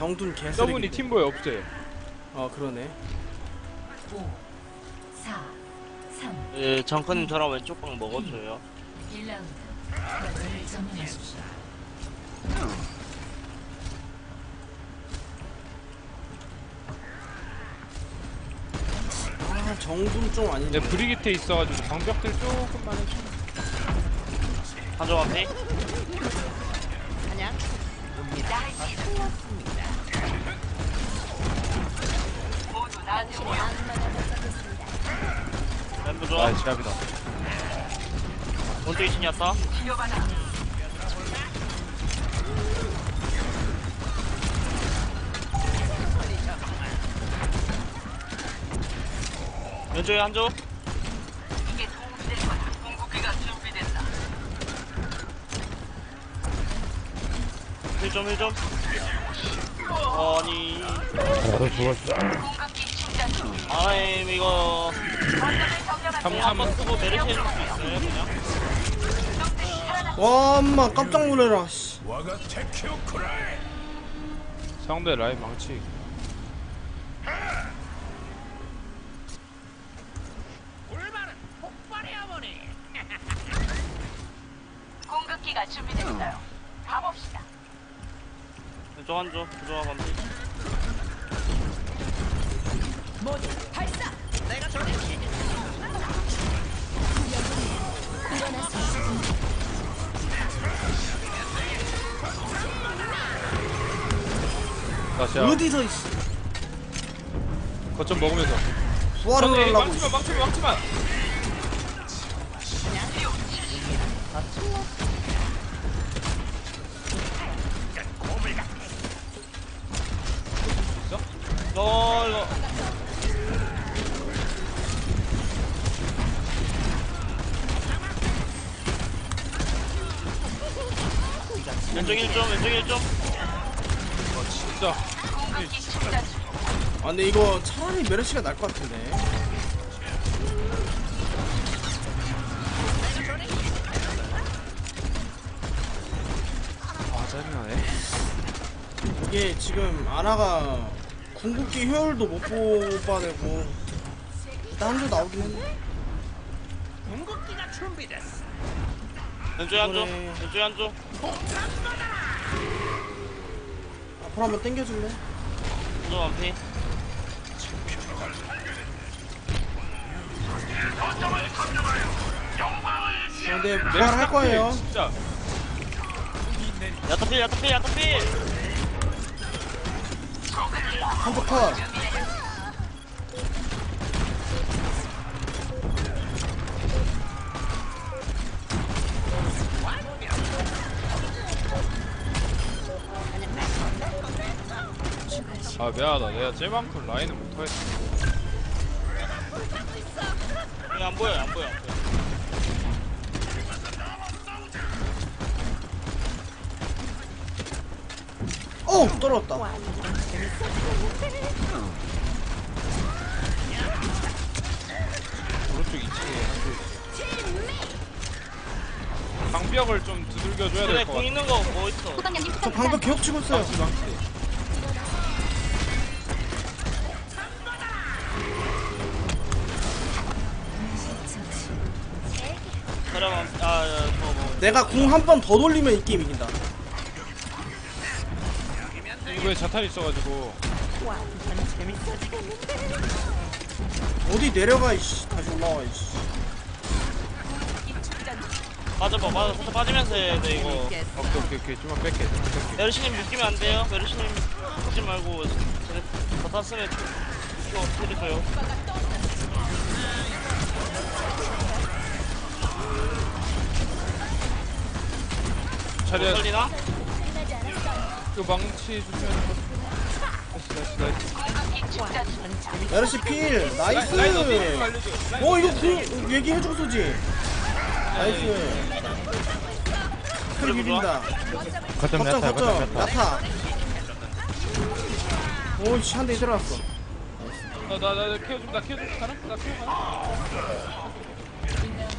정둔 개쓰레기. 저분이 팀보에 없어요. 어 그러네. 5, 4, 3, 예, 장커님 저랑 왼쪽 방 먹어줘요. 1라운드. 거점을 점령하십시오. 아 정둔 좀 아닌데. 근데 브리기테 있어가지고 방벽들 조금만 해주. 한점 앞에. 램프 좋아. 아 지압이다. 원투 이신이었다. 왼쪽에 한조. 힐좀 힐좀 아니 나도 죽었어. 아임 이거 한번 쓰고 메르시 해줄 수 있어요 그냥? 와 엄마 깜짝 놀래라. 씨. 상대 라인 망치. 공급기가 준비됐어요. 가봅시다. 한조 부조화 지압. 어디서 씨, 거점 먹으면서. 상대 하려고. 망치만 망치만 망치만. 어 왼쪽 1점 왼쪽 1점 진짜. 공급기 충전 중. 아 근데 이거 차라리 메르시가 날 것 같은데. 아 짜증나네. 이게 지금 아나가 궁극기 효율도 못 뽑아내고 딴도 나오긴 했네. 왼쪽에 한조 그래. 왼쪽에 한조 앞으로 한번 당겨줄래? 한조 반피 근데 부활할 거예요. 진짜. 야타필 야타필 야타필 한쪽 컷. 아 미안하다. 내가 쟤만큼 라인을 못하겠어. 이거 안 보여요 안 보여 안 보여 어 떨어졌다. 오른쪽 2층에 한조 있어. 방벽을 좀 두들겨줘야 될것공 같아. 있는 거 뭐 있어 저 방금 계속 치고 있어요. 망치 망치. 내가 궁 한 번 더 돌리면 이 게임 이긴다. 이거에 자탄 있어가지고. 어디 내려가 이씨 다시 올라와 이씨. 빠져봐 빠져 살짝 빠지면서 해야 돼 이거 오케이 오케이 오케이 좀만 뺄게. 좀만 뺄게. 메르시님 묶이면 안 돼요 메르시님 묶지 말고 더 땄으면 이거 어떻게 될까요? 자리야 살리나? 그 망치 주면. 나이스 나이스 나이스. 메르시 필 나이스. 알려줘. 라인 어 이거. 궁 얘기해주고 쏘지. 나이스. 풀 비빈다. 거점 거점 야타, 거점 거점 야타. 야타. 오이씨 한 대 들어갔어. 나나나 키워줌 나 키워줌 가나? 나 키워 가나?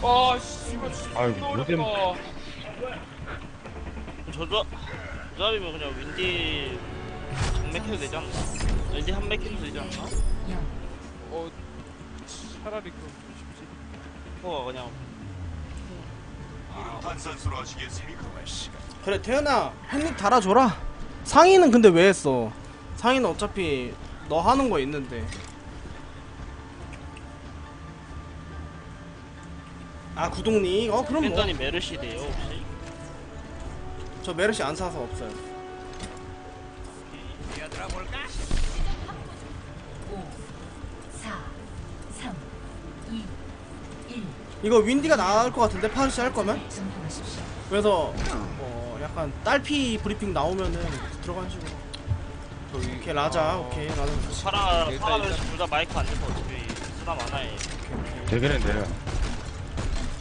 아 씨, 이거 진짜 아이고, 너무 요즘- 어렵다. 저 조합 조합이면 그냥 윈디 정맥 켜도 되지 않나? 왠지 한매 켜도 되지 않나? 0. 어 차라리 그럼 쉽지 리퍼가 그냥 한산수로 하시겠습니까? 그래 태연아 햇닉 달아줘라 상의는 근데 왜 했어 상의는 어차피 너 하는 거 있는데 아 구독닉 어 그럼 팬더니 메르시대요 혹시? 뭐저 메르시 안 사서 없어요 5, 4, 3, 2, 1. 이거 윈디가 나을 것 같은데 파르시 할 거면. 그래서 어 약간 딸피 브리핑 나오면은 들어간 식으로 오케이 라자 어, 오케이 라자. 파라 파라. 메르시 둘다 마이크 안 돼서 어차피 쓰다 많아해 되겠는데요.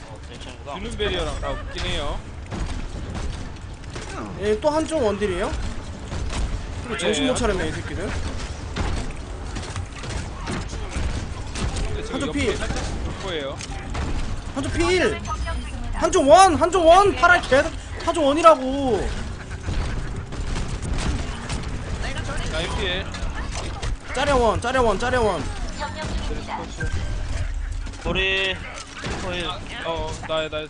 어 괜찮구나 주는 베리어랑 다 웃긴 해요 얘또 한쪽 원딜이에요? 그리고 정신 못 예, 차렸네 이 새끼들. 한쪽 거예요. 한쪽 필. 한쪽 원 한쪽 원. 파라 개. 한쪽 원이라고. 라인 피해 짜려원 짜려원 짜려원. 우리 거의 어나나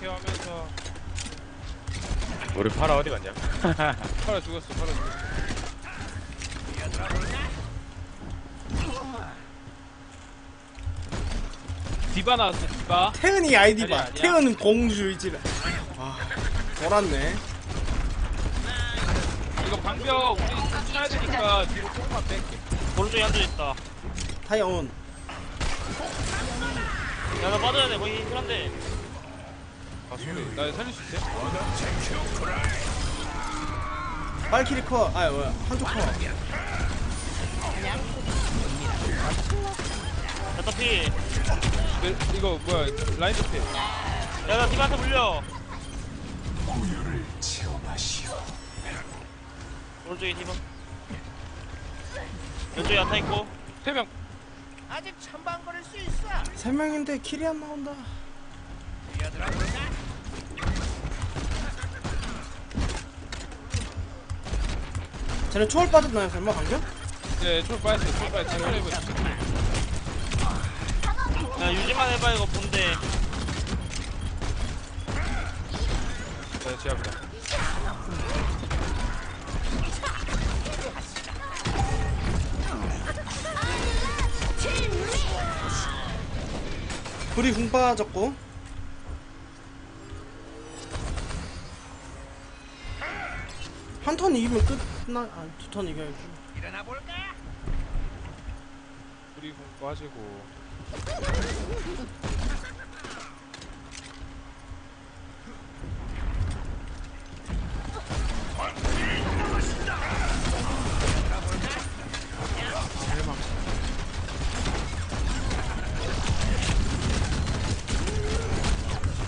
케어하면서 우리 파라 어디 갔냐? 팔아 죽었어 팔아 죽었어. 디바 나왔어 디바. 태은이 아이디 봐 아니야, 아니야. 태은 공주이지 아 돌았네. 이거 방벽 우리 쳐야 되니까 뒤로 조금만 뺄게. 오른쪽에 한조 있다. 타이온. 야나 빠져야 돼. 거의 힘들한데 아 소리 나 살릴 수 있대? 빨키리 커 아 뭐야. 한쪽 커 야타피 네, 이거 뭐야 라인 앞에 야나 팀한테 물려. 오른쪽에 팀은? 왼쪽에 야타 있고. 세명. 세 명인데 킬이 안 나온다 쟤네 초월 빠졌나요 설마 방금? 네, 쫄 빠졌어, 쫄 빠졌어. 쫄 해보자. 야 유지만 해봐 이거 본데 네, 제압이다. 불이 궁 빠졌고 한 턴 이기면 끝 나 아 두 턴 이겨야지. 우리 공 빠지고.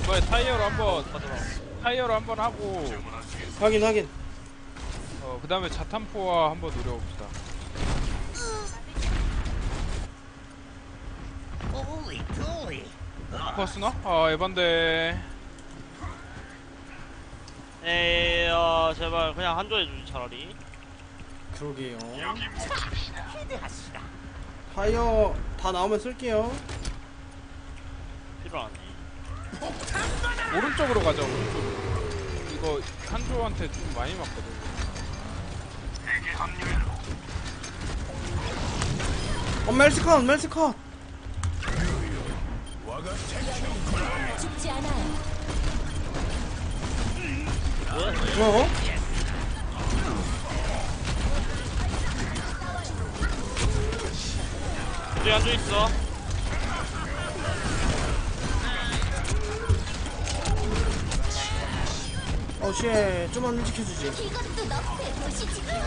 뭐야 타이어로 한번 타이어로 한번 하고. 확인 확인 어 그 다음에 자탄포와 한번 노려봅시다. 버스나? 아 에반데. 에이 어 제발 그냥 한조 해주지 차라리 그러게요 타이어 다 나오면 쓸게요 필요 안 해. 오른쪽으로 가자 오른쪽. 이거 한조한테 좀 많이 맞거든. 어 멜스컷 멜스컷 죽지 않아요. 어? 왼쪽에 한조 있어 어쉣 좀만 일찍 해주지 이것도 너프에 보시지. 거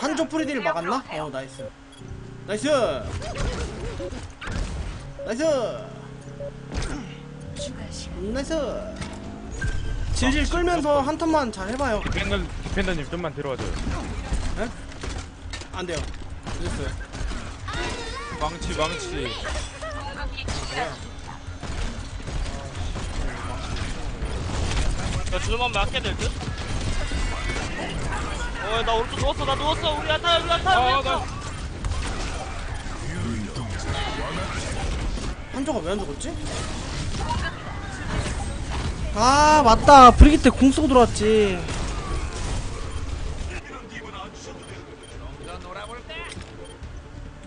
한조 프리딜 막았나? 어 나이스 나이스 나이스. 나이스 질질 끌면서 한 턴만 잘 해봐요 디펜더 디펜더님 좀만 들어와줘요. 안 돼요 늦었어요 망치 망치. 나 주름만 맞게 될 듯? 어, 나 오른쪽 누웠어, 나 누웠어. 우리 아타, 우리 아타, 우리 아, 아타. 나 한조가 왜 안 죽었지? 아 맞다 브리기테 궁 쓰고 들어왔지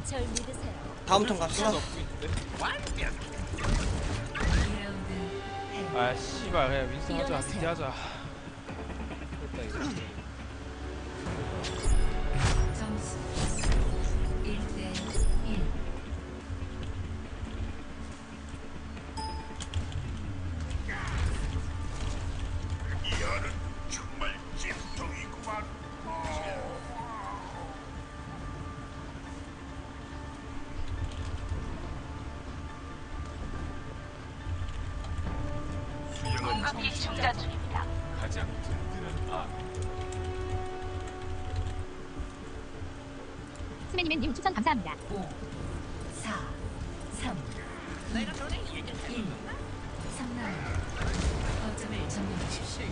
절 믿으세요. 다음 턴 갑시다 아, 씨발, 그냥 윈스턴 하자, 일어나세요. 미디 하자. 됐다, 이거. 공급기 충전 중입니다. 스매니맨님 추천 감사합니다. 5, 4, 3, 2, 1. 3라운드. 거점을 점령하십시오.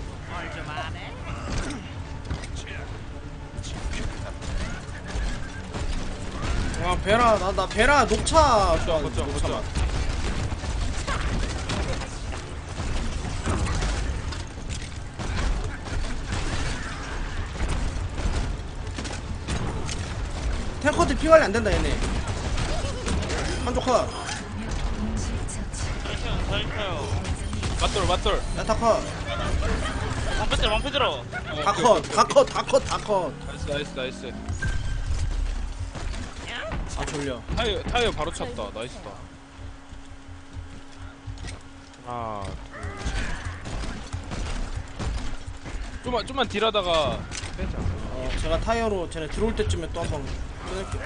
아 베라 나나 베라 녹차 걷자, 걷자, 걷 탱커들 피 관리 안 된다 얘네 한조 컷 잘켜요. 맞돌, 맞돌. 야타 컷 방패 들어, 방패 들어. 다 컷, 다 컷, 다 컷, 다 컷. 나이스, 나이스, 나이스. 아 졸려. 타이어, 타이어 바로 찼다. 나이스다. 하나, 둘. 좀만, 좀만 딜하다가 빼자. 어, 제가 타이어로 쟤네 들어올 때쯤에 또 한번 끊을게요.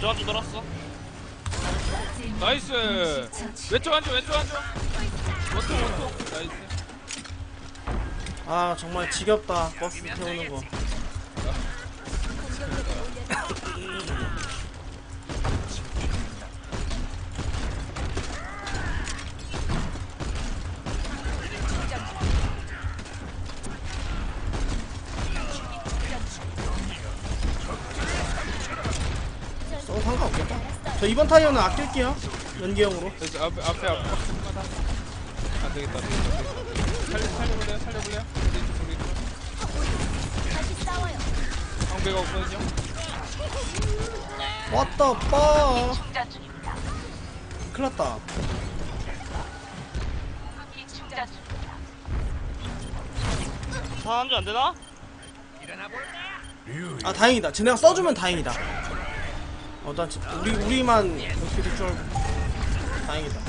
저한테 돌았어. 나이스. 왼쪽 앉아, 왼쪽 앉아. 원통, 원통. 나이스. 아 정말 지겹다. 버스 태우는 거. 저 이번 타이어는 아낄게요. 연기형으로. 그래서 앞에, 앞에, 앞에. 안 되겠다, 안 되겠다. 안 되겠다. 살려, 살려볼래요? 살려볼래요? 우리 우리. 방배가 없거든요. 왔다 빠. 중입니다. 사한줄 안 되나? 아 다행이다. 쟤네가 써주면 다행이다. 어난 우리 우리만 이렇게 될줄 알고 다행이다.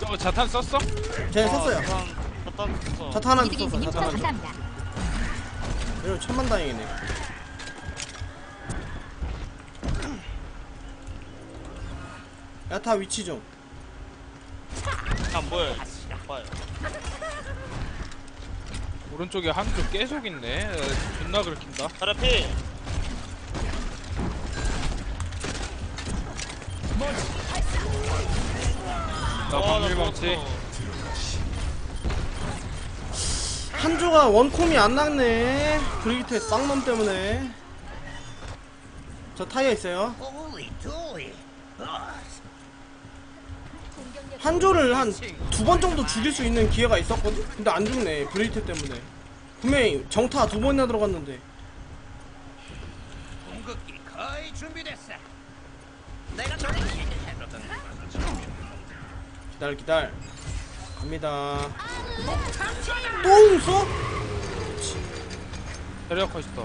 저거 자탄 썼어? 쟤네 썼어요. 자탄 썼어. 자탄 하나 썼어. 추천 하나. 이거 천만 다행이네. 야타 위치 좀. 안 보여. 봐요. 오른쪽에 한쪽 계속 있네. 에, 존나 긁힌다. 자리 피. 나 방밀망치. 한조가 원콤이 안 났네. 브리기테 쌍놈 때문에. 저 타이어 있어요. 한조를 한 두 번 정도 죽일 수 있는 기회가 있었거든? 근데 안 죽네. 브리기테 때문에. 분명히 정타 두 번이나 들어갔는데. 공격기 거의 준비됐어. 기다려 기다려. 갑니다. 또 웃어? 데려가 있다.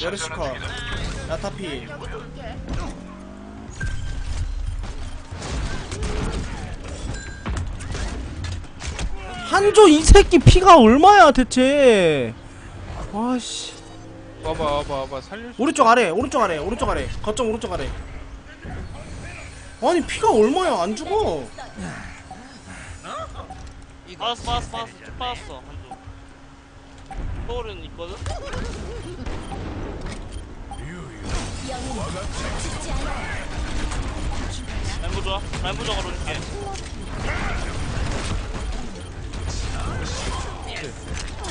메르시커. 야타피. 한조 이 새끼 피가 얼마야 대체? 아씨. 와봐, 와봐, 와봐. 살릴 수. 오른쪽 아래, 오른쪽 아래, 오른쪽 아래. 거점 오른쪽 아래. 아니 피가 얼마야 안 죽어? 빠졌어, 빠졌어, 빠졌어. 쭉 빠졌어. 한쪽. 서울은 있거든? 라인 보자 라인 보자 걸어줄게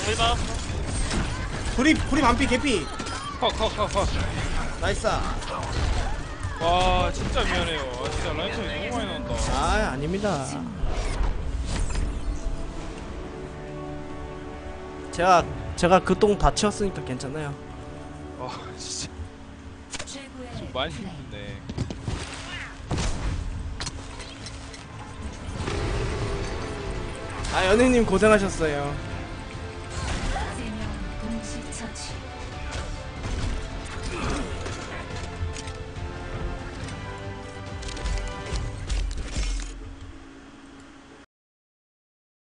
힐봐 불이 불이 반피 개피. 컷컷컷컷. 나이스. 와 진짜 미안해요. 아, 진짜 라인 차이 너무 많이 난다. 아 아닙니다. 제가 제가 그 똥 다 치웠으니까 괜찮아요. 아 진짜. 좀 많이. 힘든데 아 연예님 고생하셨어요.